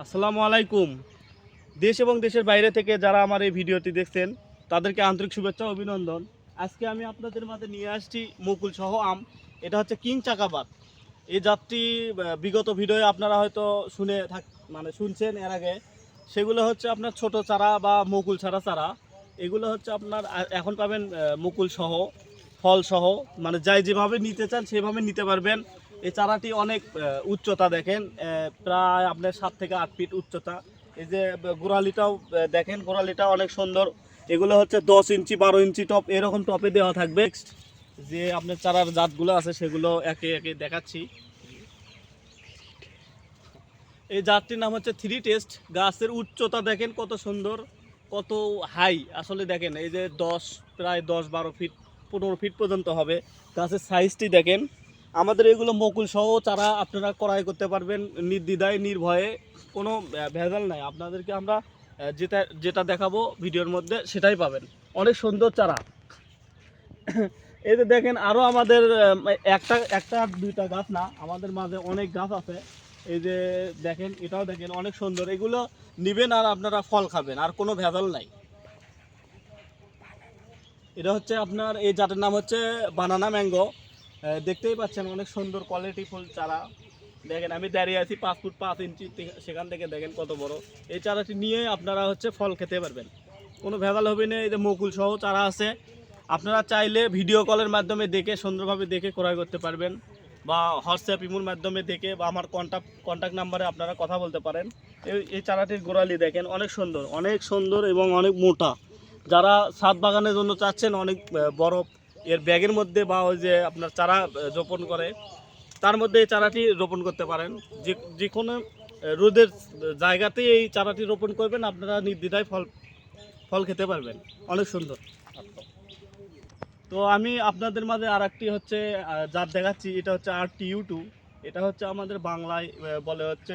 আসসালামু আলাইকুম। দেশ এবং দেশের বাইরে থেকে যারা আমার এই ভিডিওটি দেখছেন, তাদেরকে আন্তরিক শুভেচ্ছা, অভিনন্দন। আজকে আমি আপনাদের মাঝে নিয়ে আসছি মুকুল সহ আম। এটা হচ্ছে কিং চাকাবাদ এই জাতটি বিগত ভিডিওয়ে আপনারা হয়তো শুনে থাক মানে শুনছেন এর আগে। সেগুলো হচ্ছে আপনার ছোট চারা বা মুকুল ছাড়া চারা। এগুলো হচ্ছে আপনার এখন পাবেন মুকুল সহ, ফল সহ। মানে যাই যেভাবে নিতে চান, সেভাবে নিতে পারবেন। এই চারাটি অনেক উচ্চতা দেখেন প্রায় আপনার সাত থেকে আট ফিট উচ্চতা। এই যে গোড়ালিটাও দেখেন, গোড়ালিটা অনেক সুন্দর। এগুলো হচ্ছে দশ ইঞ্চি, বারো ইঞ্চি টপ এরকম টপে দেওয়া থাকবে। যে আপনার চারার জাতগুলো আছে, সেগুলো একে একে দেখাচ্ছি। এই জাতটির নাম হচ্ছে থ্রি টেস্ট গাছের উচ্চতা দেখেন কত সুন্দর, কত হাই আসলে দেখেন, এই যে দশ, প্রায় দশ, বারো ফিট, পনেরো ফিট পর্যন্ত হবে। গাছের সাইজটি দেখেন। আমাদের এগুলো মকুল সহ চারা আপনারা ক্রয় করতে পারবেন, নির্দ্বিধায়, নির্ভয়ে, কোনো ভেজাল নাই। আপনাদেরকে আমরা যেটা যেটা দেখাবো ভিডিওর মধ্যে সেটাই পাবেন। অনেক সুন্দর চারা। এই যে দেখেন আরও আমাদের একটা একটা, দুইটা গাছ না, আমাদের মাঝে অনেক গাছ আছে। এই যে দেখেন, এটাও দেখেন, অনেক সুন্দর। এগুলো নিবেন আর আপনারা ফল খাবেন, আর কোনো ভেজাল নাই। এটা হচ্ছে আপনার, এই জাতের নাম হচ্ছে বানানা ম্যাঙ্গো। দেখতেই পাচ্ছেন অনেক সুন্দর কোয়ালিটি ফুল চারা। দেখেন, আমি দাঁড়িয়ে আছি পাঁচ ফুট পাঁচ ইঞ্চি সেখান থেকে দেখেন কত বড়। এই চারাটি নিয়ে আপনারা হচ্ছে ফল খেতে পারবেন। কোনো ভেজাল হবে না, এই যে মুকুল সহ চারা আছে। আপনারা চাইলে ভিডিও কলের মাধ্যমে দেখে, সুন্দরভাবে দেখে ক্রয় করতে পারবেন। বা হোয়াটসঅ্যাপ ইমোর মাধ্যমে দেখে, বা আমার কন্ট্যাক্ট কন্ট্যাক্ট নাম্বারে আপনারা কথা বলতে পারেন। এই এই চারাটির গোড়ালি দেখেন, অনেক সুন্দর অনেক সুন্দর এবং অনেক মোটা। যারা ছাদ বাগানের জন্য চাচ্ছেন, অনেক বড় এর ব্যাগের মধ্যে বা ওই যে আপনার চারা রোপণ করে, তার মধ্যে এই চারাটি রোপণ করতে পারেন। যে যে কোনো রোদের জায়গাতেই এই চারাটি রোপণ করবেন, আপনারা নির্দ্বিধায় ফল ফল খেতে পারবেন। অনেক সুন্দর। তো আমি আপনাদের মাঝে আর একটি হচ্ছে যার দেখাচ্ছি, এটা হচ্ছে আর টি ইউ টু এটা হচ্ছে আমাদের বাংলায় বলে হচ্ছে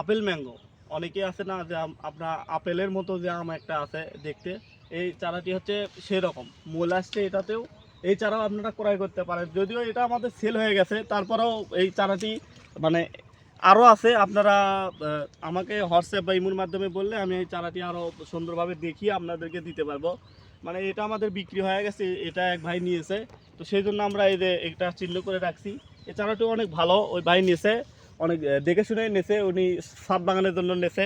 আপেল ম্যাঙ্গো। অনেকে আছে না যে আপনার আপেলের মতো যে আম একটা আছে দেখতে, এই চারাটি হচ্ছে সেরকম। মূল আসছে এটাতেও এই চারাও আপনারা ক্রয় করতে পারেন। যদিও এটা আমাদের সেল হয়ে গেছে, তারপরেও এই চারাটি মানে আরও আছে। আপনারা আমাকে হোয়াটসঅ্যাপ বা ইমুর মাধ্যমে বললে আমি এই চারাটি আরও সুন্দরভাবে দেখিয়ে আপনাদেরকে দিতে পারব। মানে এটা আমাদের বিক্রি হয়ে গেছে, এটা এক ভাই নিয়েছে। তো সেই জন্য আমরা এই যে এটা চিহ্ন করে রাখছি। এই চারাটি অনেক ভালো, ওই ভাই নিয়েছে, অনেক দেখে শুনে নেছে উনি সাত বাগানের জন্য নেছে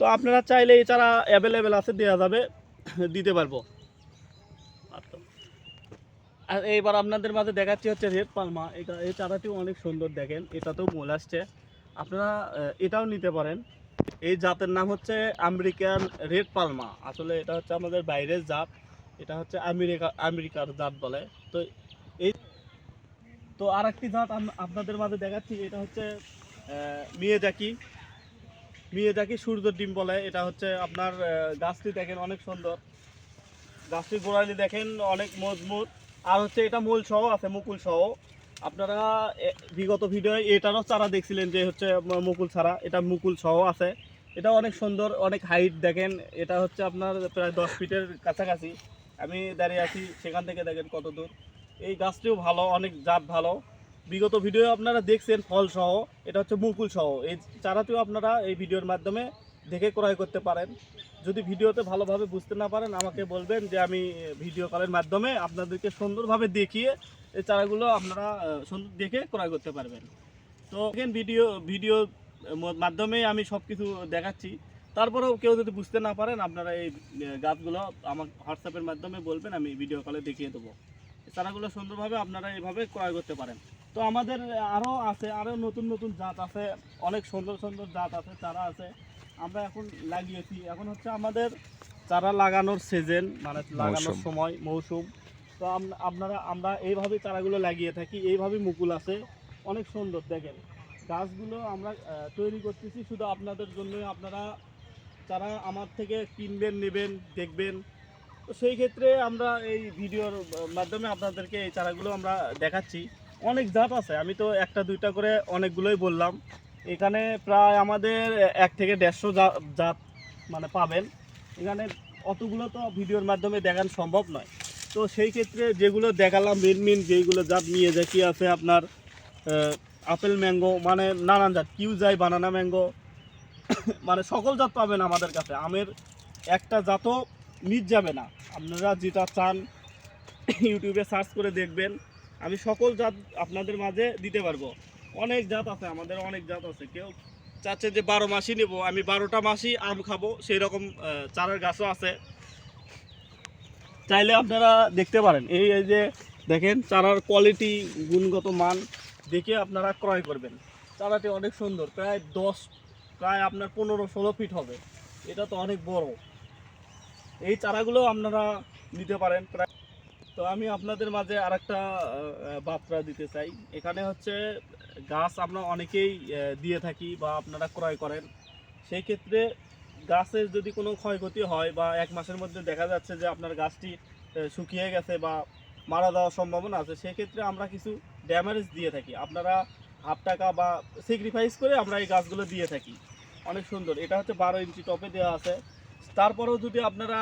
তো আপনারা চাইলে এই চারা অ্যাভেলেবেল আছে দেওয়া যাবে, দিতে পারব। আর এইবার আপনাদের মাঝে দেখাচ্ছি হচ্ছে রেড পালমা। এটা, এই চারাটিও অনেক সুন্দর দেখেন, এটাতেও মূল আসছে। আপনারা এটাও নিতে পারেন। এই জাতের নাম হচ্ছে আমেরিকান রেড পালমা। আসলে এটা হচ্ছে আমাদের বাইরের জাত, এটা হচ্ছে আমেরিকা, আমেরিকার জাত বলে। তো এই, তো আর একটি জাত আপনাদের মাঝে দেখাচ্ছি, এটা হচ্ছে মিয়েজাকি। মিয়েজাকি সূর্যের ডিম বলে, এটা হচ্ছে আপনার গাছটি দেখেন অনেক সুন্দর। গাছটির গোড়ালি দেখেন অনেক মজবুত। আর হচ্ছে এটা মূল সহ আছে, মুকুল সহ। আপনারা বিগত ভিডিও এটারও চারা দেখছিলেন যে হচ্ছে মুকুল ছাড়া। এটা মুকুল সহ আছে। এটা অনেক সুন্দর, অনেক হাইট দেখেন। এটা হচ্ছে আপনার প্রায় দশ ফিটের কাছাকাছি। আমি দাঁড়িয়ে আছি সেখান থেকে দেখেন কত দূর। এই গাছটিও ভালো, অনেক জাত ভালো। বিগত ভিডিও আপনারা দেখছেন ফল সহ। এটা হচ্ছে মুকুল সহ। এই চারাটিও আপনারা এই ভিডিওর মাধ্যমে দেখে ক্রয় করতে পারেন। যদি ভিডিওতে ভালোভাবে বুঝতে না পারেন, আমাকে বলবেন যে আমি ভিডিও কলের মাধ্যমে আপনাদেরকে সুন্দরভাবে দেখিয়ে এই চারাগুলো আপনারা সুন্দর দেখে ক্রয় করতে পারবেন। তো ভিডিও ভিডিও মাধ্যমে আমি সব কিছু দেখাচ্ছি। তারপরেও কেউ যদি বুঝতে না পারেন, আপনারা এই গাছগুলো আমার হোয়াটসঅ্যাপের মাধ্যমে বলবেন, আমি ভিডিও কলে দেখিয়ে দেবো। চারাগুলো সুন্দরভাবে আপনারা এইভাবে ক্রয় করতে পারেন। তো আমাদের আরও আছে, আরও নতুন নতুন জাত আছে, অনেক সুন্দর সুন্দর জাত আছে, চারা আছে। আমরা এখন লাগিয়েছি। এখন হচ্ছে আমাদের চারা লাগানোর সিজন মানে লাগানোর সময় মৌসুম। তো আপনারা আমরা এইভাবে চারাগুলো লাগিয়ে থাকি এইভাবে মুকুল আছে। অনেক সুন্দর দেখেন। গাছগুলো আমরা তৈরি করতেছি শুধু আপনাদের জন্য আপনারা চারা আমার থেকে কিনবেন নেবেন দেখবেন। তো সেই ক্ষেত্রে আমরা এই ভিডিওর মাধ্যমে আপনাদেরকে এই চারাগুলো আমরা দেখাচ্ছি। অনেক জাত আছে আমি তো একটা দুইটা করে অনেকগুলোই বললাম। এখানে প্রায় আমাদের এক থেকে দেড়শো জাত মানে পাবেন। এখানে অতগুলো তো ভিডিওর মাধ্যমে দেখানো সম্ভব নয়। তো সেই ক্ষেত্রে যেগুলো দেখালাম মেন মেন যেইগুলো জাত নিয়ে দেখি আছে আপনার আপেল ম্যাঙ্গো মানে নানান জাত কিউ যায় বানানা ম্যাঙ্গো মানে সকল জাত পাবেন আমাদের কাছে। আমের একটা জাতও মিট যাবে না। আপনারা যেটা চান, ইউটিউবে সার্চ করে দেখবেন। আমি সকল জাত আপনাদের মাঝে দিতে পারব। অনেক জাত আছে, আমাদের অনেক জাত আছে। কেউ চাচ্ছে যে বারো মাসই নেব, আমি বারোটা মাসই আম খাব সেই রকম চারার গাছও আছে। চাইলে আপনারা দেখতে পারেন, এই এই যে দেখেন, চারার কোয়ালিটি গুণগত মান দেখে আপনারা ক্রয় করবেন। চারাটি অনেক সুন্দর, প্রায় দশ, প্রায় আপনার পনেরো, ষোলো ফিট হবে। এটা তো অনেক বড়। এই চারাগুলো আপনারা নিতে পারেন, প্রায় তো আমি আপনাদের মাঝে আর একটা বার্তা দিতে চাই। এখানে হচ্ছে গাছ আমরা অনেকেই দিয়ে থাকি বা আপনারা ক্রয় করেন। সেই ক্ষেত্রে গাছের যদি কোনো ক্ষয়ক্ষতি হয় বা এক মাসের মধ্যে দেখা যাচ্ছে যে আপনার গাছটি শুকিয়ে গেছে বা মারা যাওয়ার সম্ভাবনা আছে সেক্ষেত্রে আমরা কিছু ড্যামেজ দিয়ে থাকি। আপনারা হাফ টাকা বা স্যাক্রিফাইস করে আমরা এই গাছগুলো দিয়ে থাকি। অনেক সুন্দর। এটা হচ্ছে বারো ইঞ্চি টপে দেওয়া আছে। তারপরেও যদি আপনারা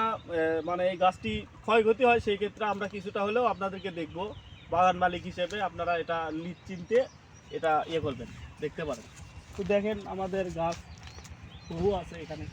মানে এই গাছটি ক্ষয়ক্ষতি হয়, সেই ক্ষেত্রে আমরা কিছুটা হলেও আপনাদেরকে দেখব। বাগান মালিক হিসেবে আপনারা এটা নিশ্চিন্তে এটা ইয়ে করবেন দেখতে পারেন। তো দেখেন আমাদের গাছ বহু আছে এখানে।